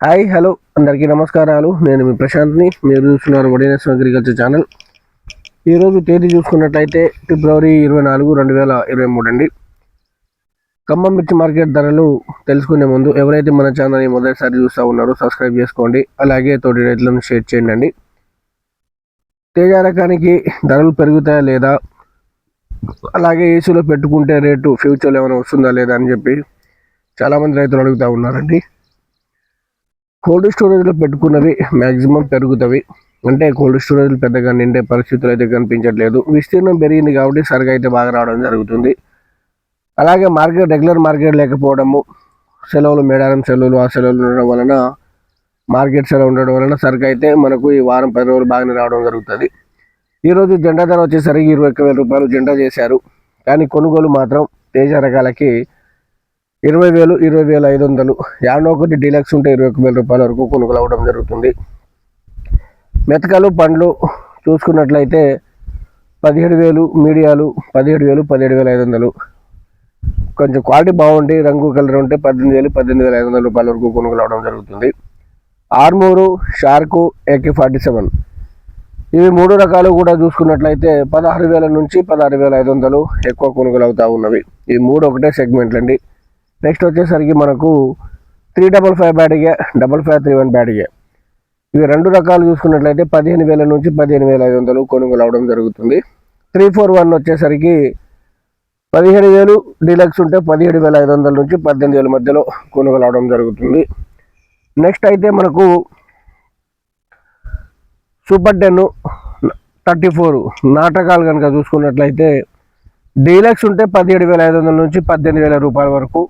Hi hello. అందరికీ నమస్కారాలు. నేను మీ ప్రశాంత్ని. మీరు చూస్తున్నారు వడినస్ అగ్రికల్చర్ ఛానల్. ఈరోజు తేదీ చూసుకున్నట్లయితే ఫిబ్రవరి ఇరవై నాలుగు రెండు వేల ఇరవై మూడు అండి. ఖమ్మం మిర్చి మార్కెట్ ధరలు తెలుసుకునే ముందు ఎవరైతే మన ఛానల్ని మొదటిసారి చూస్తూ ఉన్నారో సబ్స్క్రైబ్ చేసుకోండి. అలాగే తోటి రైతులను షేర్ చేయండి తేజ రకానికి ధరలు పెరుగుతాయా లేదా? అలాగే ఏసీలో పెట్టుకుంటే రేటు ఫ్యూచర్లో ఏమైనా వస్తుందా లేదా అని చెప్పి చాలామంది రైతులు అడుగుతూ ఉన్నారండి. కోల్డ్ స్టోరేజ్లో పెట్టుకున్నవి మ్యాక్సిమం పెరుగుతవి. అంటే కోల్డ్ స్టోరేజ్లు పెద్దగా నిండే పరిస్థితులు అయితే కనిపించట్లేదు. విస్తీర్ణం పెరిగింది కాబట్టి సరిగా అయితే బాగా రావడం జరుగుతుంది. అలాగే మార్కెట్ రెగ్యులర్ మార్కెట్ లేకపోవడము సెలవులు మేడారం సెలవులు ఆ సెలవులు ఉండడం వలన మార్కెట్ సెలవు ఉండడం వలన సరుకు అయితే మనకు ఈ వారం పది రోజులు బాగానే రావడం జరుగుతుంది. ఈరోజు జెండా ధర వచ్చేసరికి ఇరవై ఒక్క వేల రూపాయలు జెండా చేశారు. కానీ కొనుగోలు మాత్రం తేజ రకాలకి ఇరవై వేలు ఇరవై వేల ఐదు వందలు. యాడో ఒకటి డీలక్స్ ఉంటే ఇరవై ఒక్క వేల రూపాయల వరకు కొనుగోలు అవ్వడం జరుగుతుంది. మెతకలు పండ్లు చూసుకున్నట్లయితే పదిహేడు వేలు మీడియాలు పదిహేడు వేలు పదిహేడు వేల ఐదు వందలు. కొంచెం క్వాలిటీ బాగుండి రంగు కలర్ ఉంటే పద్దెనిమిది వేలు పద్దెనిమిది వేల ఐదు వందల రూపాయల వరకు కొనుగోలు అవడం జరుగుతుంది. Armour Shark AK forty seven. ఇవి మూడు రకాలు కూడా చూసుకున్నట్లయితే పదహారు వేల నుంచి పదహారు వేల ఐదు వందలు ఎక్కువ కొనుగోలు అవుతూ ఉన్నవి. ఈ మూడు ఒకటే సెగ్మెంట్లు అండి నెక్స్ట్ వచ్చేసరికి మనకు త్రీ డబల్ ఫైవ్ బ్యాటిగే డబల్ ఫైవ్ త్రీ వన్ బ్యాటిగే ఇవి రెండు రకాలు చూసుకున్నట్లయితే పదిహేను వేల నుంచి పదిహేను వేల ఐదు వందలు కొనుగోలు అవడం జరుగుతుంది. త్రీ ఫోర్ వన్ వచ్చేసరికి పదిహేడు వేలు డీలక్స్ ఉంటే పదిహేడు వేల ఐదు వందల నుంచి పద్దెనిమిది వేల మధ్యలో కొనుగోలు అవడం జరుగుతుంది. నెక్స్ట్ అయితే మనకు సూపర్ టెన్ థర్టీ ఫోర్ నాటకాలు కనుక చూసుకున్నట్లయితే డీలక్స్ ఉంటే పదిహేడు వేల ఐదు వందల నుంచి పద్దెనిమిది వేల రూపాయల వరకు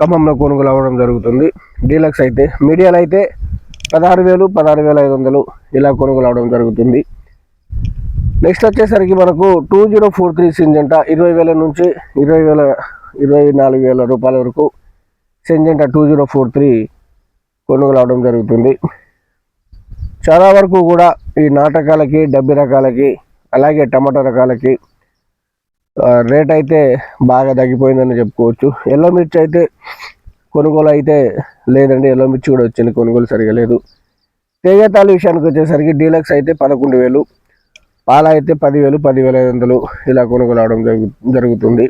ఖమ్మంలో కొనుగోలు అవ్వడం జరుగుతుంది. డీలక్స్ అయితే మీడియాలు అయితే పదహారు వేలు పదహారు వేల ఐదు వందలు ఇలా కొనుగోలు అవడం జరుగుతుంది. నెక్స్ట్ వచ్చేసరికి మనకు two zero four three Syngenta ఇరవై వేల నుంచి ఇరవై వేల ఇరవై నాలుగు వేల రూపాయల వరకు Syngenta two zero four three కొనుగోలు అవడం జరుగుతుంది. చాలా వరకు కూడా ఈ నాటకాలకి డబ్బి రకాలకి అలాగే టమాటా రకాలకి రేట్ అయితే బాగా తగ్గిపోయిందని చెప్పుకోవచ్చు. ఎల్లో మిర్చి అయితే కొనుగోలు అయితే లేదండి. ఎల్లో మిర్చి కూడా వచ్చింది. కొనుగోలు సరిగా లేదు. తేజతాల విషయానికి వచ్చేసరికి డీలక్స్ అయితే పదకొండు వేలు పాల అయితే పదివేలు పదివేల ఐదు వందలు ఇలా కొనుగోలు అవడం జరుగు జరుగుతుంది.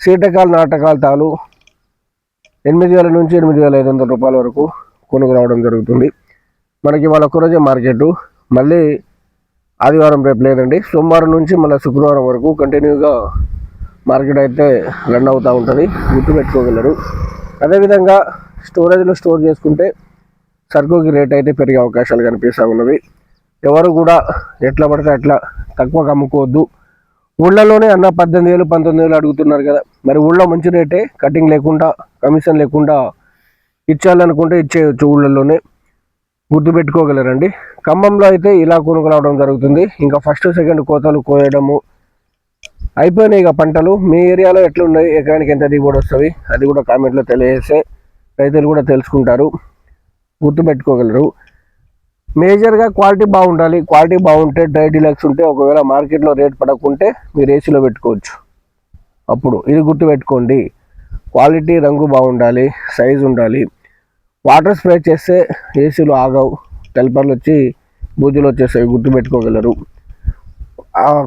సీటకాలు నాటకాలు తాలు ఎనిమిది వేల నుంచి ఎనిమిది వేల ఐదు వందల రూపాయల వరకు కొనుగోలు అవడం జరుగుతుంది. మనకి వాళ్ళ ఒక్కరోజే మార్కెట్. మళ్ళీ ఆదివారం రేపు లేదండి. సోమవారం నుంచి మళ్ళీ శుక్రవారం వరకు కంటిన్యూగా మార్కెట్ అయితే రన్ అవుతూ ఉంటుంది. గుర్తుపెట్టుకోగలరు. అదేవిధంగా స్టోరేజ్లో స్టోర్ చేసుకుంటే సరుకుకి రేట్ అయితే పెరిగే అవకాశాలు కనిపిస్తూ ఉన్నవి. ఎవరు కూడా ఎట్లా పడితే అట్లా తక్కువ అమ్ముకోవద్దు. ఊళ్ళలోనే అన్న పద్దెనిమిది వేలు పంతొమ్మిది వేలు అడుగుతున్నారు కదా. మరి ఊళ్ళో మంచి రేటే కటింగ్ లేకుండా కమిషన్ లేకుండా ఇచ్చేయాలనుకుంటే ఇచ్చేయచ్చు ఊళ్ళలోనే. గుర్తుపెట్టుకోగలరండి. ఖమ్మంలో అయితే ఇలా కొనుగోలు జరుగుతుంది. ఇంకా ఫస్ట్ సెకండ్ కోతలు కోయడము అయిపోయినాయి ఇక పంటలు. మీ ఏరియాలో ఎట్లున్నాయి? ఎకరానికి ఎంత దిగుబడి వస్తుంది? అది కూడా కామెంట్లో తెలియజేస్తే రైతులు కూడా తెలుసుకుంటారు. గుర్తుపెట్టుకోగలరు. మేజర్గా క్వాలిటీ బాగుండాలి. క్వాలిటీ బాగుంటే డ్రై డిలక్స్ ఉంటే ఒకవేళ మార్కెట్లో రేట్ పడకుంటే మీరు ఏసీలో పెట్టుకోవచ్చు. అప్పుడు ఇది గుర్తుపెట్టుకోండి. క్వాలిటీ రంగు బాగుండాలి. సైజు ఉండాలి. వాటర్ స్ప్రే చేస్తే ఏసీలు ఆగవు టెల్పర్లు వచ్చి బూజులు వచ్చేస్తాయి గుర్తుపెట్టుకోగలరు.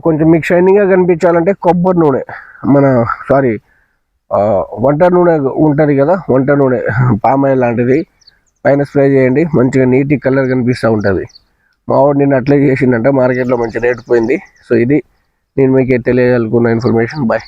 కొంచెం మీకు షైనింగ్గా కనిపించాలంటే కొబ్బరి నూనె మన సారీ వంట నూనె ఉంటుంది కదా వంట నూనె పామాయిల్ లాంటిది. పైన స్ప్రే చేయండి మంచిగా నీటి కలర్ కనిపిస్తూ ఉంటుంది. మావాడు నేను అట్లే చేసిండంటే మార్కెట్లో మంచి రేట్ పోయింది. సో ఇది నేను మీకు తెలియజేయాలనుకున్న ఇన్ఫర్మేషన్. బాయ్